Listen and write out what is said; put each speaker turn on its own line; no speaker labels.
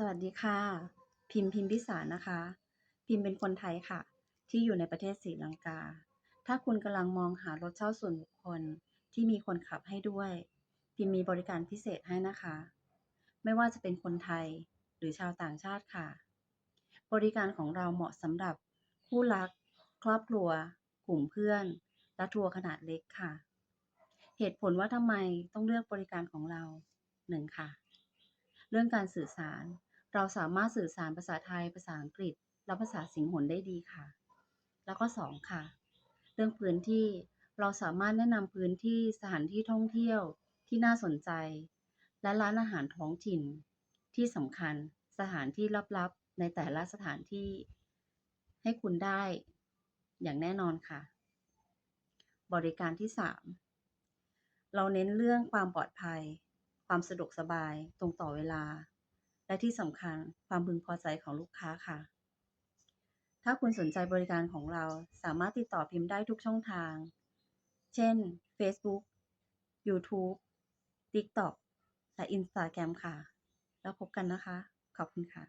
สวัสดีค่ะ พิมพ์พิมพิสารนะคะ พิมพ์เป็นคนไทยค่ะ ที่อยู่ในประเทศศรีลังกา ถ้าคุณกำลังมองหารถเช่าส่วนบุคคลที่มีคนขับให้ด้วย พิมพ์มีบริการพิเศษให้นะคะ ไม่ว่าจะเป็นคนไทยหรือชาวต่างชาติค่ะ บริการของเราเหมาะสำหรับคู่รัก ครอบครัว กลุ่มเพื่อน และทัวร์ขนาดเล็กค่ะ เหตุผลว่าทำไมต้องเลือกบริการของเรา 1. ค่ะ เรื่องการสื่อสาร เราสามารถสื่อสารภาษาไทย ภาษาอังกฤษ และภาษาสิงหนได้ดีค่ะ แล้วก็2ค่ะ เรื่องพื้นที่ เราสามารถแนะนำพื้นที่สถานที่ท่องเที่ยวที่น่าสนใจ และร้านอาหารท้องถิ่น ที่สำคัญสถานที่ลับๆในแต่ละสถานที่ ให้คุณได้อย่างแน่นอนค่ะ บริการที่ 3 เราเน้นเรื่องความปลอดภัย ความสะดวกสบายตรงต่อเวลา และที่สำคัญความพึงพอใจของลูกค้าค่ะ ถ้าคุณสนใจบริการของเราสามารถติดต่อพิมพ์ได้ทุกช่องทาง เช่น Facebook YouTube TikTok และ Instagram ค่ะ แล้วพบกันนะคะ ขอบคุณค่ะ